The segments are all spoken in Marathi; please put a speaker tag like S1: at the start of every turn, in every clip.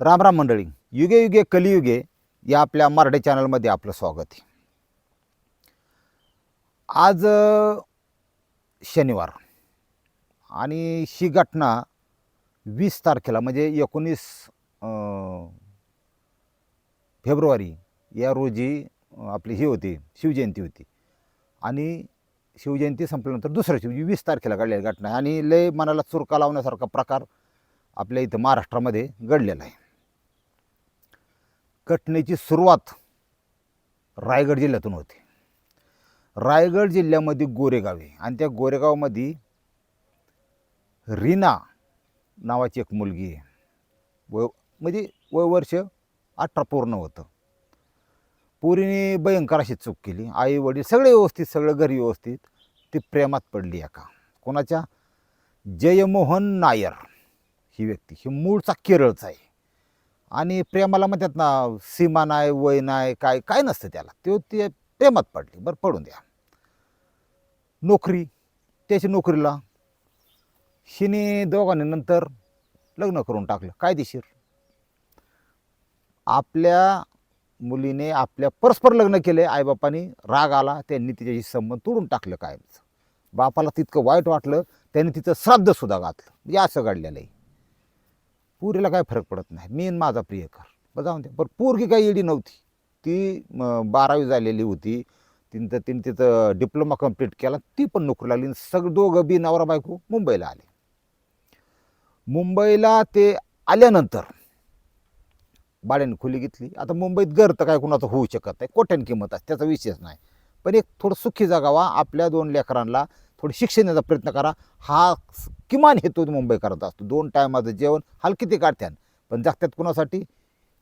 S1: रामराम मंडळी. युगे युगे कलियुगे या आपल्या मराठी चॅनलमध्ये आपलं स्वागत आहे. आज शनिवार आणि ही घटना वीस तारखेला म्हणजे एकोणीस फेब्रुवारी या रोजी आपली ही होती शिवजयंती होती. आणि शिवजयंती संपल्यानंतर दुसऱ्या शिवजी वीस तारखेला घडलेली घटना आहे आणि लय मनाला चुरका लावण्यासारखा प्रकार आपल्या इथं महाराष्ट्रामध्ये घडलेला आहे. घटनेची सुरुवात रायगड जिल्ह्यातून होते. रायगड जिल्ह्यामध्ये गोरेगाव आहे. आणि त्या गोरेगावमध्ये रीना नावाची एक मुलगी आहे. व म्हणजे वय वर्ष अठरा पूर्ण होतं. पोरीने भयंकर अशी चूक केली. आई वडील सगळे व्यवस्थित सगळं घरी व्यवस्थित ती प्रेमात पडली एका. कोणाच्या? जयमोहन नायर ही व्यक्ती. ही मूळचा केरळचा आहे. आणि प्रेमाला म्हणतात ना सीमा नाही वय नाही काय काय नसतं त्याला. तो ते प्रेमात पडली. बरं पडून द्या. नोकरी त्याची नोकरीला. हिने दोघांनी नंतर लग्न करून टाकलं. कायदेशीर. आपल्या मुलीने आपल्या परस्पर लग्न केले. आईबापानी राग आला. त्यांनी तिच्याशी संबंध तोडून टाकलं कायमचं. बापाला तितकं वाईट वाटलं. त्यांनी तिचं श्राद्धसुद्धा घातलं म्हणजे असं घडलेलं आहे पुरीला काय फरक पडत नाही. मेन माझा प्रियकर बरं जाऊन दे. बरं पोरगी काही येडी नव्हती. ती बारावी झालेली होती. तिनं तर तिने तिथं डिप्लोमा कंप्लीट केला. ती पण नोकरी लागली. आणि सगळं दोघं बी नवरा बायको मुंबईला आले. मुंबईला ते आल्यानंतर भाड्याने खोली घेतली. आता मुंबईत घर तर काय कुणाचं होऊ शकत नाही. कोट्यान किंमत असते. त्याचा विषयच नाही. पण एक थोडं सुखी जगावा. आपल्या दोन लेकरांना थोडं शिक्षणाचा प्रयत्न करा. हा किमान हेतू मुंबई करत असतो. दोन टायमाचं जेवण हलकी ते काढत्यान पण जगत्यात कुणासाठी?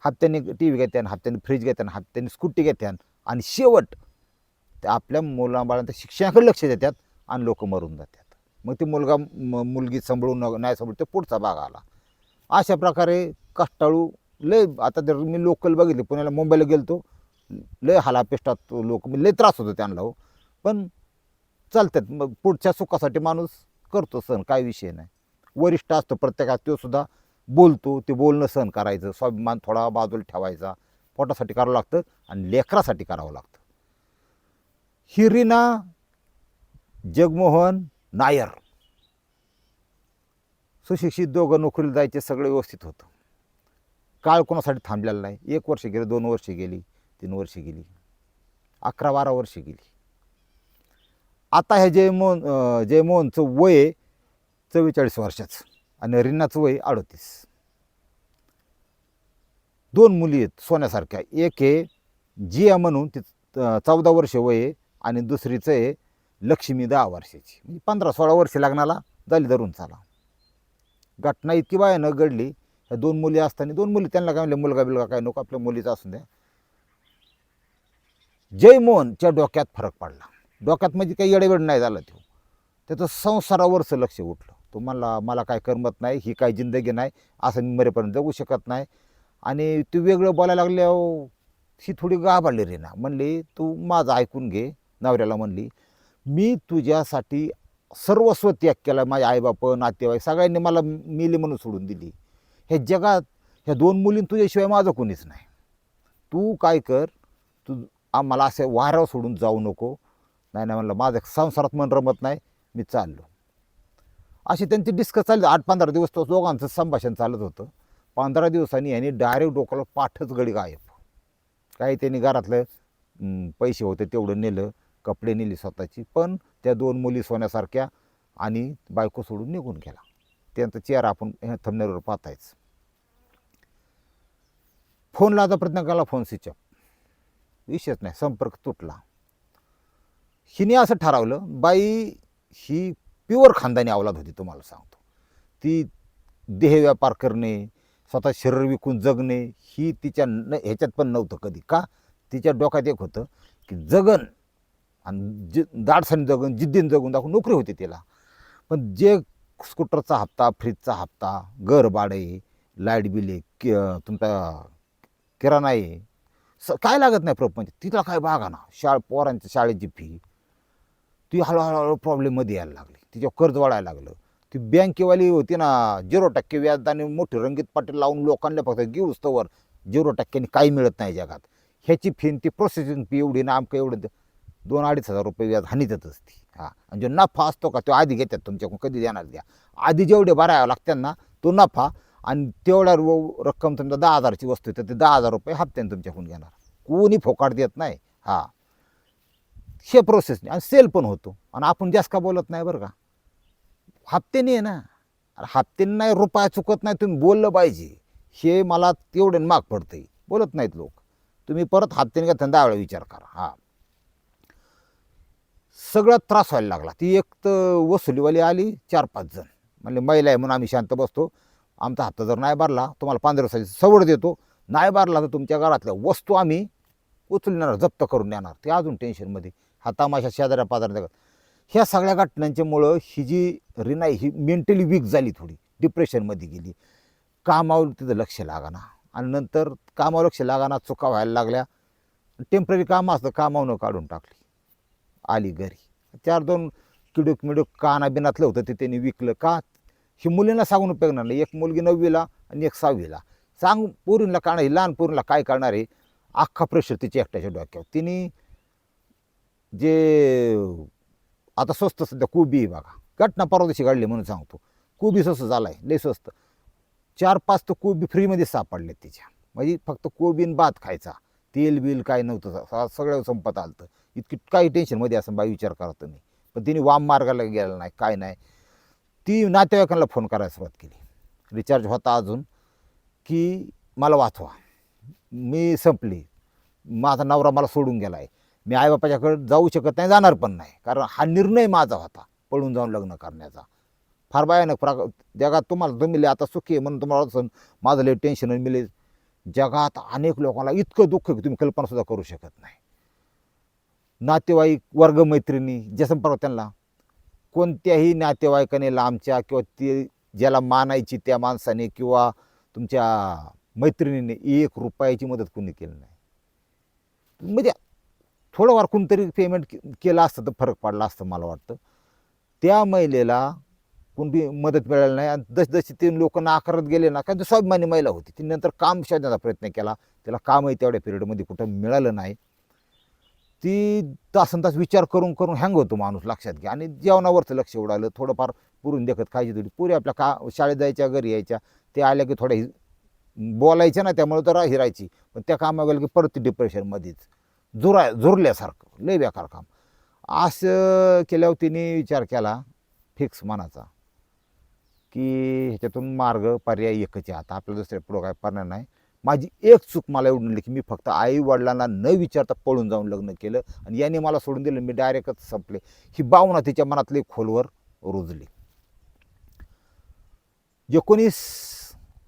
S1: हप्त्याने टी व्ही घेत्यान हप्त्याने फ्रीज घेत्यान हप्त्याने स्कूटी घेत्यान आणि शेवट ते आपल्या मुलांबाळांच्या शिक्षणाकडे लक्ष देतात आणि लोक मरून जातात. मग ते मुलगा म- मुलगी सांभाळून नाही सांभाळून ते पुढचा भाग आला. अशा प्रकारे कष्टाळू लय आता जर मी लोकल बघितले पुण्याला मुंबईला गेलतो लय हालापेष्टात लोक लय त्रास होतो त्यांना हो. पण चालतात. मग पुढच्या सुखासाठी माणूस करतो सण काय विषय नाही. वरिष्ठ असतो प्रत्येकात तो सुद्धा बोलतो. ते बोलणं सहन करायचं. स्वाभिमान थोडा बाजूला ठेवायचा. पोटासाठी करावं लागतं आणि लेकरासाठी करावं लागतं. हिरिना जगमोहन नायर. सुशिक्षित दोघं नोकरीला जायचे सगळं व्यवस्थित होतं. काळ कोणासाठी थांबलेला नाही. एक वर्ष गेले दोन वर्ष गेली तीन वर्ष गेली अकरा बारा वर्ष गेली. आता हे जयमोहन जयमोहनचं वय चव्वेचाळीस वर्षाचं आणि रीनाचं वय अडतीस. दोन मुली आहेत सोन्यासारख्या. एक आहे जिया म्हणून ती चौदा वर्ष वय आहे आणि दुसरीचं आहे लक्ष्मी दहा वर्षाची. म्हणजे पंधरा सोळा वर्ष लग्नाला झाली धरून चाला. घटना इतकी बायानं घडली. ह्या दोन मुली असताना दोन मुली त्यांना काय म्हणले मुलगा बिलगा काय नको आपल्या मुलीचा असून द्या. जयमोहनच्या डोक्यात फरक पडला. डोक्यात म्हणजे काही येडेवेड नाही झाला तो. त्याचं संसारावरचं लक्ष उठलं. तो म्हणला मला काय करमत नाही ही काय जिंदगी नाही असं मी मरेपर्यंत जगू शकत नाही. आणि तू वेगळं बोलायला लागल्या ही थोडी गाभाडली रे ना. म्हणली तू माझं ऐकून घे नवऱ्याला म्हणली. मी तुझ्यासाठी सर्वस्व त्याग केला माझे आईबाप नातेवाईक सगळ्यांनी मला मिली म्हणून सोडून दिली. ह्या जगात ह्या दोन मुलीं तुझ्याशिवाय माझं कोणीच नाही. तू काय कर तू आम्हाला असं वाऱ्यावर सोडून जाऊ नको. नाही नाही म्हणलं माझं संसारात मन रमत नाही मी चाललो. अशी त्यांची डिस्कस चालली. आठ पंधरा दिवस तो दोघांचं संभाषण चालत होतं. पंधरा दिवसांनी यांनी डायरेक्ट डोक्याला पाठच गडी गायब. काही त्यांनी घरातलं पैसे होते तेवढं नेलं कपडे नेले स्वतःची पण त्या दोन मुली सोन्यासारख्या आणि बायको सोडून निघून गेला. त्यांचा चेहरा आपण ह्या थंबनेरवर पाहतायच. फोन लावायचा प्रयत्न केला फोन स्विच ऑफ विषयच नाही संपर्क तुटला. हिने असं ठरवलं बाई ही प्युअर खानदानी अवलाद होती तुम्हाला सांगतो. ती देह व्यापार करणे स्वतः शरीर विकून जगणे ही तिच्या न ह्याच्यात पण नव्हतं कधी. का? तिच्या डोक्यात एक होतं की जगन आणि जि दाडसाने जगून जिद्दीने जगून दाखवून नोकरी होती तिला. पण जे स्कूटरचा हप्ता फ्रीजचा हप्ता घर भाडे लाइट बिले कि तुमचा किराणा आहे स काय लागत नाही प्रपंच. तिला काय बागा ना शाळ पोरांच्या शाळेची फी ती हळूहळू प्रॉब्लेममध्ये यायला लागली. तिच्यावर कर्ज वाढायला लागलं. ती बँकेवाली होती ना झिरो टक्के व्याज आणि मोठी रंगीत पाटील लावून लोकांना फक्त घेऊच तवर झिरो टक्क्याने काही मिळत नाही जगात. ह्याची फीन ती प्रोसेसिंग फी एवढी ना आमकं एवढं दोन अडीच हजार रुपये व्याज हानी देत असते. हां. आणि जो नफा असतो का तो आधी घेतात तुमच्याकडून कधी देणार द्या. आधी जेवढे भरावं लागतात ना तो नफा आणि तेवढा रक्कम तुमचा दहा हजारची वस्तू आहे तर ते दहा हजार रुपये हप्त्याने तुमच्याकडून घेणार. कोणी फोकाट देत नाही. हां. हे प्रोसेस आणि सेल पण होतो. आणि आपण जास्त का बोलत नाही बरं का? हप्त्याने आहे ना. अरे हप्त्याने नाही रुपया चुकत नाही तुम्ही बोललं पाहिजे. हे मला तेवढे माग पडतंय. बोलत नाहीत लोक. तुम्ही परत हप्त्याने का दहा वेळा विचार करा. हां. सगळा त्रास व्हायला लागला. ती एक तर वसुलीवाली आली चार पाच जण. म्हणले महिला आहे म्हणून आम्ही शांत बसतो. आमचा हप्ता जर नाही भरला तुम्हाला पंधरा दिवसाची सवड देतो. नाही भरला तर तुमच्या घरातल्या वस्तू आम्ही उचलणार जप्त करून देणार ते अजून टेन्शनमध्ये हा तमाशा शेजाऱ्या पाजाऱ्या ह्या सगळ्या घटनांच्यामुळं ही जी रिनाई ही मेंटली वीक झाली थोडी. डिप्रेशनमध्ये गेली. कामावर तिथं लक्ष लागाना. आणि नंतर कामावर लक्ष लागाना चुका व्हायला लागल्या. टेंपररी काम असतं कामावनं काढून टाकली. आली घरी. चार दोन किडूक मिडूक काना बिनातलं होतं ते त्यांनी विकलं. का? ही मुलींना सांगून उपयोग नाही एक मुलगी नववीला आणि एक सहावीला. सांग पोरींला काढणार लहान पोरींला काय करणार आहे? अख्खा प्रेशर तिच्या एकट्याच्या डोक्यावर. तिने जे आता स्वस्त सध्या कोबी आहे बघा. घटना परवा दिवशी काढली म्हणून सांगतो. कोबी स्वस्त झाला आहे लय स्वस्त. चार पाच तर कोबी फ्रीमध्ये सापडले तिच्या. म्हणजे फक्त कोबीन भात खायचा. तेल बिल काय नव्हतं. सगळं संपत आलं इतकी काही टेन्शनमध्ये असं बाई विचार करत नाही. पण तिने वाम मार्गाला गेला नाही काय नाही. ती नातेवाईकांना फोन करायला सुरुवात केली. रिचार्ज होता अजून की मला वाचवा. मी संपली. माझा नवरा मला सोडून गेला आहे मी आईबापाच्याकडे जाऊ शकत नाही जाणार पण नाही. कारण हा निर्णय माझा होता पळून जाऊन लग्न करण्याचा. फार भयानक प्रा जगात तुम्हाला जमिले आता सुखी आहे म्हणून तुम्हाला असं माझं लय टेन्शन मिळे जगात अनेक लोकांना इतकं दुःख की तुम्ही कल्पनासुद्धा करू शकत नाही. नातेवाईक वर्गमैत्रिणी जे संपर्क त्यांना कोणत्याही नातेवाईकाने लांबच्या किंवा ते ज्याला मानायची त्या माणसाने किंवा तुमच्या मैत्रिणीने एक रुपयाची मदत कोणी केली नाही. म्हणजे थोडंफार कोणतरी पेमेंट केलं असतं तर फरक पडला असतं मला वाटतं. त्या महिलेला कोणती मदत मिळाली नाही आणि जसजशी ते लोक नाकारत गेले ना काय ती स्वाभिमानी महिला होती. ती नंतर काम शोधण्याचा प्रयत्न केला. त्याला कामही तेवढ्या पिरियडमध्ये कुठं मिळालं नाही. ती तासन तास विचार करून करून हँग होतो माणूस लक्षात घ्या. आणि जेवणावरचं लक्ष उडालं. थोडंफार पुरून देखत खायची थोडी. पुरी आपल्या का शाळेत जायच्या घरी यायच्या. ते आल्या की थोड्या बोलायच्या ना त्यामुळे तर हिरायची. पण त्या कामा गेलं की परत ती डिप्रेशनमध्येच जुरा झुरल्यासारखं लय बेकार काम. असं केल्यावर तिने विचार केला फिक्स मनाचा की ह्याच्यातून मार्ग पर्याय एकच आहे. आता आपल्या दुसऱ्या पुढं काय पर्याय नाही. माझी एक चूक मला एवढं निघली की मी फक्त आई वडिलांना न विचारता पळून जाऊन लग्न केलं आणि याने मला सोडून दिलं. मी डायरेक्टच संपले. ही भावना तिच्या मनातली खोलवर रुजली. एकोणीस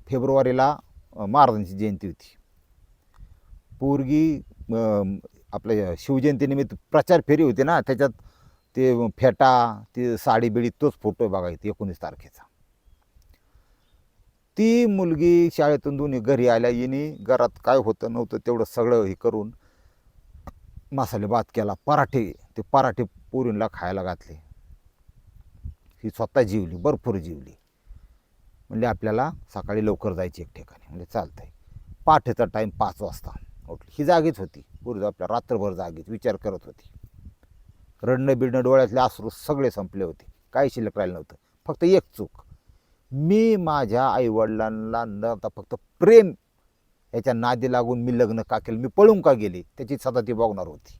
S1: फेब्रुवारीला महाराजांची जयंती होती. पोरगी आपल्या शिवजयंतीनिमित्त प्रचार फेरी होती ना त्याच्यात ते फेटा ते साडी बिडी तोच फोटो आहे बघा इथे एकोणीस तारखेचा. ती मुलगी शाळेतून दोन्ही घरी आल्या येणे घरात काय होतं नव्हतं तेवढं सगळं हे करून मसाले भात केला पराठे ते पराठे पोरींला खायला घातले. ही स्वतः जीवली भरपूर जीवली. म्हणजे आपल्याला सकाळी लवकर जायची एक ठिकाणी म्हणजे चालतंय. पाठेचा टाईम पाच वाजता. उठली ही जागीच होती पूर्वी आपल्या रात्रभर जागीच विचार करत होती. रडणं बिडणं डोळ्यातले आसरू सगळे संपले होते काही शिल्लक राहिलं नव्हतं फक्त एक चूक. मी माझ्या आईवडिलांना न आता फक्त प्रेम याच्या नादी लागून मी लग्न का केलं मी पळून का गेले त्याची सदा ती बघणार होती.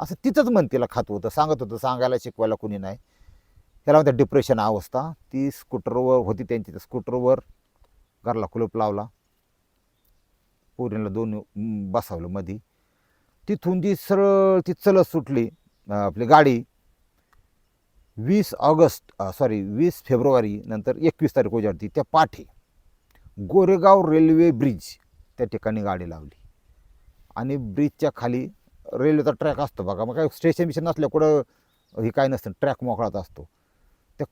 S1: असं तिथंच मन तिला खात होतं सांगत होतं सांगायला शिकवायला कोणी नाही. त्याला म्हणतात डिप्रेशन अवस्था. ती स्कूटरवर होती त्यांची त्या स्कूटरवर घरला कुलूप लावला. पोरींना दोन बसावलं मध्ये मधी. तिथून ती सरळ ती चलत सुटली आपली गाडी वीस ऑगस्ट सॉरी वीस फेब्रुवारी नंतर एकवीस तारीख उजाडती त्या पाठी. गोरेगाव रेल्वे ब्रिज त्या ठिकाणी गाडी लावली. आणि ब्रिजच्या खाली रेल्वेचा ट्रॅक असतो बघा. मग काय स्टेशन बिशन नसल्या कुठं हे काय नसतं ट्रॅक मोकळाच असतो. त्या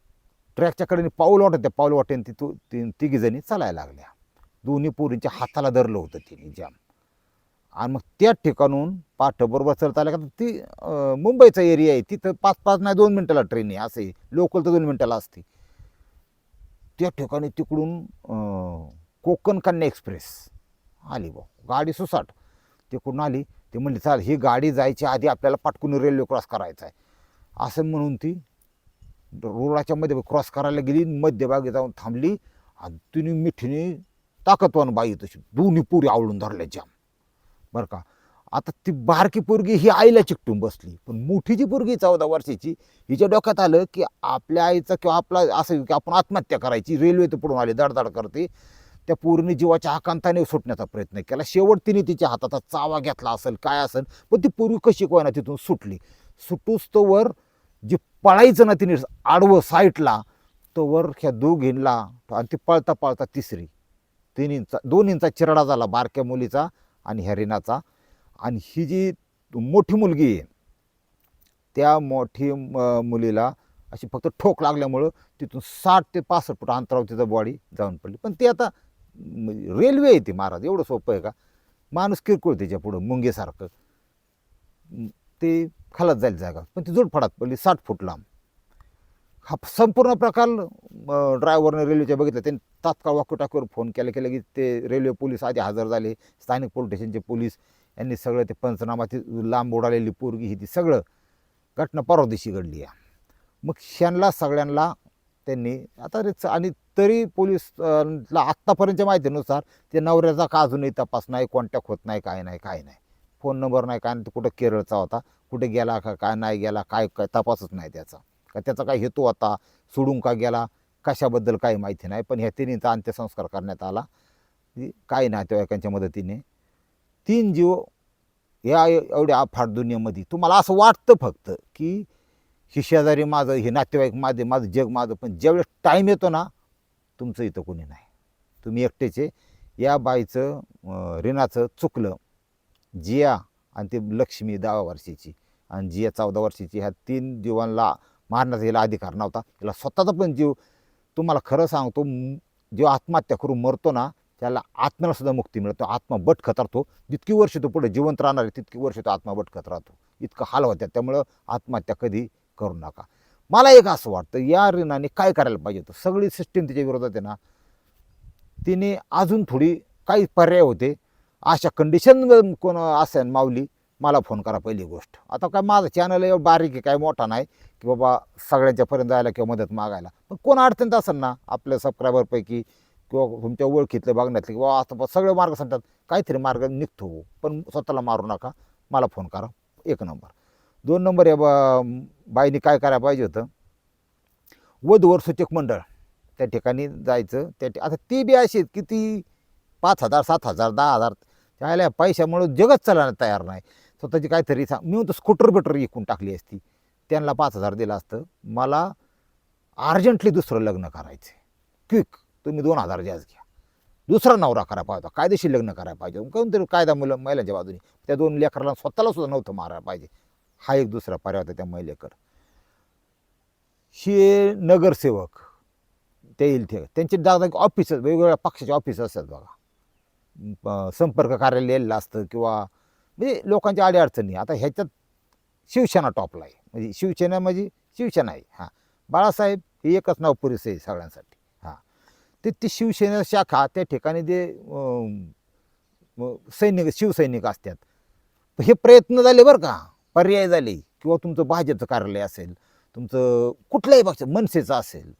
S1: ट्रॅकच्या कडेने पाऊल वाटत त्या पाऊल वाटेन ती तू ती तिघीजणी चालायला लागल्या. दोन्ही पोरींच्या हाताला धरलं होतं तिने जाम. आणि मग त्या ठिकाणून पाठबरोबर चलत आल्या का ती मुंबईचा एरिया आहे. तिथं पाच पाच नाही दोन मिनटाला ट्रेन आहे. असं आहे. लोकल तर दोन मिनटाला असते. त्या ठिकाणी तिकडून कोकण कन्या एक्सप्रेस आली बा गाडी सुसाट. तिकडून आली. ते म्हणली चाल ही गाडी जायची आधी आपल्याला पाटकून रेल्वे क्रॉस करायचा आहे असं म्हणून ती रोडाच्या मध्ये क्रॉस करायला गेली. मध्यभागी जाऊन थांबली. आणि तिने मिठीने ताकदवान बाई तशी. दोन्ही पोरी आवळून धरल्या जाम. बरं का? आता ती बारकी पोरगी ही आईला चिकटून बसली. पण मोठी जी पोरगी चौदा वर्षाची हिच्या डोक्यात आलं की आपल्या आईचा किंवा आपला असं की आपण आत्महत्या करायची रेल्वे तर पडून आली दडदड करते. त्या पोरीने जीवाच्या आकांताने सुटण्याचा प्रयत्न केला. शेवट तिने तिच्या हाताचा चावा घेतला असेल काय असेल पण ती पूर्वी कशी कोयना तिथून सुटली? सुटूस तोवर जी पळायचं ना तिने आडवं साईटला तोवर ह्या दोघींना आणि ती पळता पळता तिसरी. तीन इंचा दोन इंचा चिरडा झाला बारक्या मुलीचा आणि हरिणाचा. आणि ही जी मोठी मुलगी आहे त्या मोठी मुलीला अशी फक्त ठोक लागल्यामुळं तिथून साठ ते पासष्ट फूट अंतरावर तिचा बॉडी जाऊन पडली. पण ती आता रेल्वे आहे ती महाराज एवढं सोपं आहे का? माणूस किरकोळ त्याच्या पुढं मुंगेसारखं. ते खालत जाईल जागा पण ती झुडफडात पडली साठ फूट लांब. हा संपूर्ण प्रकार ड्रायव्हरने रेल्वेच्या बघितलं त्यांनी तात्काळ वाकुटाकीवर फोन केला केलं की ते रेल्वे पोलीस आधी हजर झाले स्थानिक पोलीस स्टेशनचे पोलीस यांनी सगळं ते पंचनामा ती लांब उडालेली पोरगी ही ती सगळं घटना परवा दिवशी घडली आहे. मग ह्यांना सगळ्यांना त्यांनी आता रे- आणि तरी पोलीसला आत्तापर्यंतच्या माहितीनुसार ते नवऱ्याचा का अजूनही तपास नाही कॉन्टॅक्ट होत नाही काय नाही काय नाही. फोन नंबर नाही काय नाही तो कुठं केरळचा होता कुठे गेला का काय नाही गेला काय काय तपासच नाही त्याचा. का त्याचा काय हेतू होता? सोडून का गेला? कशाबद्दल काही माहिती नाही पण ह्या तिन्हीचा अंत्यसंस्कार करण्यात आला. काय नातेवाईकांच्या मदतीने. तीन जीव या एवढ्या अफाट दुनियेमध्ये. तुम्हाला असं वाटतं फक्त की हे शेजारी माझं हे नातेवाईक माझे माझं जग माझं पण ज्यावेळेस टाईम येतो ना तुमचं इथं कोणी नाही. तुम्ही एकटेचे या बाईचं अं, रिनाचं चुकलं. जिया आणि ती लक्ष्मी दहा वर्षाची. आणि जिया चौदा वर्षाची. ह्या तीन जीवांना मारण्याचा हिला अधिकार नव्हता. हिला स्वतःचा पण जीव तुम्हाला खरं सांगतो जेव्हा जो आत्महत्या करून मरतो ना त्याला आत्म्याला सुद्धा मुक्ती मिळतो. आत्मा बटखत राहतो जितकी वर्ष तो पुढे जिवंत राहणार आहे तितकी वर्ष तो आत्मा बटखत राहतो. इतकं हाल होत्या. त्यामुळं आत्महत्या कधी करू नका. मला एक असं वाटतं या ऋणाने काय करायला पाहिजे होतं? सगळी सिस्टीम तिच्या विरोधात आहे ना तिने अजून थोडी काही पर्याय होते. अशा कंडिशन कोण असेल माऊली मला फोन करा पहिली गोष्ट. आता काय माझं चॅनल एवढं बारीक आहे काय मोठा नाही की बाबा सगळ्यांच्यापर्यंत जायला किंवा मदत मागायला. पण कोण अडचणीत असेल ना आपल्या सबस्क्रायबरपैकी किंवा तुमच्या ओळखीतले बघण्यातले किंवा आता बा सगळे मार्ग सांगतात काहीतरी मार्ग निघतो. पण स्वतःला मारू नका मला फोन करा. एक नंबर. दोन नंबर या बा बाईने काय करायला पाहिजे होतं? वधूवर सूचक मंडळ. त्या ठिकाणी जायचं त्या ठि- आता ती बी अशी आहेत की ती पाच हजार सात हजार दहा हजार त्याला पैशामुळं जगच चालायला तयार नाही. स्वतःची काहीतरी सांग मी म्हणतो स्कूटर बिटर विकून टाकली असती. त्यांना पाच हजार दिलं असतं. मला अर्जंटली दुसरं लग्न करायचं क्विक तुम्ही दोन हजार जास्त घ्या. दुसरा नवरा करा पाहिजे होता. कायदेशीर लग्न करायला पाहिजे कोणतरी कायदा मुलं महिलांच्या बाजूने. त्या दोन लेकराला स्वतःला सुद्धा नव्हतं मारायला पाहिजे. हा एक दुसरा पर्याय होता त्या महिलेकर. हे नगरसेवक ते येईल ते. त्यांचे दादा ऑफिस वेगवेगळ्या पक्षाचे ऑफिस असतात बघा. संपर्क कार्यालय असतं किंवा म्हणजे लोकांच्या अडीअडचणी आता ह्याच्यात शिवसेना टॉपला आहे. म्हणजे शिवसेना म्हणजे शिवसेना आहे. हां. बाळासाहेब हे एकच नाव पुरेसं आहे सगळ्यांसाठी. हां. ते ती शिवसेना शाखा त्या ठिकाणी जे सैनिक शिवसैनिक असतात. हे प्रयत्न झाले बरं का. पर्याय झाले. किंवा तुमचं भाजपचं कार्यालय असेल तुमचं कुठल्याही पक्ष मनसेचं असेल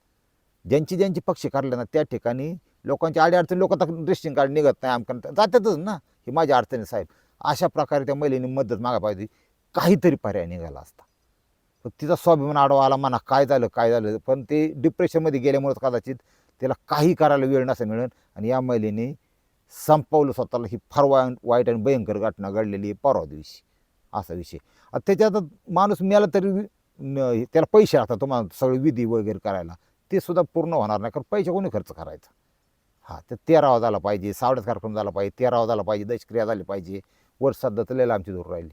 S1: ज्यांची ज्यांची पक्ष काढले ना त्या ठिकाणी लोकांच्या अडीअडचणी लोक आता रेशन कार्ड निघत नाही आमकन जातातच ना. ही माझ्या अडचणी साहेब. अशा प्रकारे त्या महिलेने मदत मागा पाहिजे. काहीतरी पर्याय निघाला असता. पण तिचा स्वाभिमान आडवा आला म्हणा काय झालं काय झालं पण ते डिप्रेशनमध्ये गेल्यामुळे कदाचित त्याला काही करायला वेळ नसं मिळेल आणि या महिलेने संपवलं स्वतःला. ही फार वाय वाईट आणि भयंकर घटना घडलेली आहे परवा दिवशी. असा विषय. आता त्याच्यात माणूस मिळाला तरी त्याला पैसे लागतात तुम्हाला सगळे विधी वगैरे करायला. ते सुद्धा पूर्ण होणार नाही कारण पैसे कोणी खर्च करायचा? हां तर तेरावा झाला पाहिजे सावड्यात कार्यक्रम झाला पाहिजे तेरावा झाला पाहिजे दशक्रिया झाली पाहिजे. वर सध्या आमची लांबची दूर राहिली.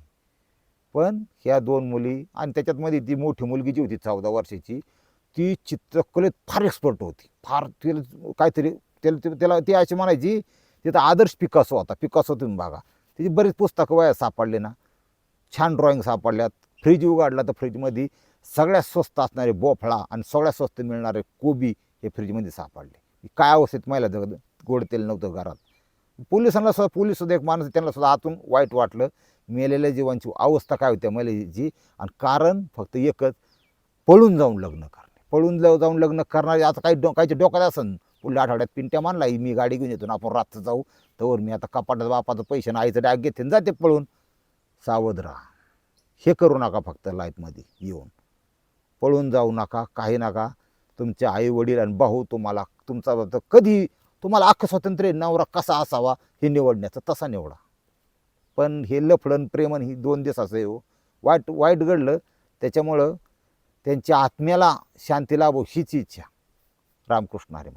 S1: पण ह्या दोन मुली आणि त्याच्यातमध्ये ती मोठी मुलगी जी होती चौदा वर्षाची ती चित्रकलेत फार एक्सपर्ट होती. फार तिला काहीतरी त्याला त्याला ती अशी म्हणायची तिथं आदर्श पिकासो होता. पिकासो तुम्ही बघा. त्याची बरीच पुस्तकं वया सापडले ना. छान ड्रॉइंग सापडल्यात. फ्रीज उघडला तर फ्रीजमध्ये सगळ्यात स्वस्त असणारे बोफळा आणि सगळ्यात स्वस्त मिळणारे कोबी हे फ्रीजमध्ये सापडले. काय अवस्थेत महिला जगत गोड तेल नव्हतं घरात. पोलिसांना सुद्धा पोलीस सुद्धा एक माणूस त्यांना सुद्धा आतून वाईट वाटलं. मेलेल्या जीवांची अवस्था काय होती मेलेची आणि कारण फक्त एकच पळून जाऊन लग्न करणे. पळून जाऊ- जाऊन लग्न करणारे आता काही डो काहीच्या डोक्यात असन. पुढल्या आठवड्यात पिंट्या मानला मी गाडी घेऊन येतो आपण रात्र जाऊ. तर मी आता कपाटात बापाचं पैसे ना आईचं डाग घेते जाते पळून. सावध राहा. हे करू नका फक्त लाईफमध्ये येऊन. पळून जाऊ नका काही नका. तुमचे आई वडील आणि भाऊ तुम्हाला तुमचा कधी तुम्हाला अख्खं स्वातंत्र्य नवरा कसा असावा हे निवडण्याचं तसा निवडा. पण हे लफडन प्रेमन ही दोन दिवसाचं आहे हो. वाईट वाईट घडलं त्याच्यामुळं त्यांच्या आत्म्याला शांती लाभो हीच इच्छा. रामकृष्ण हरी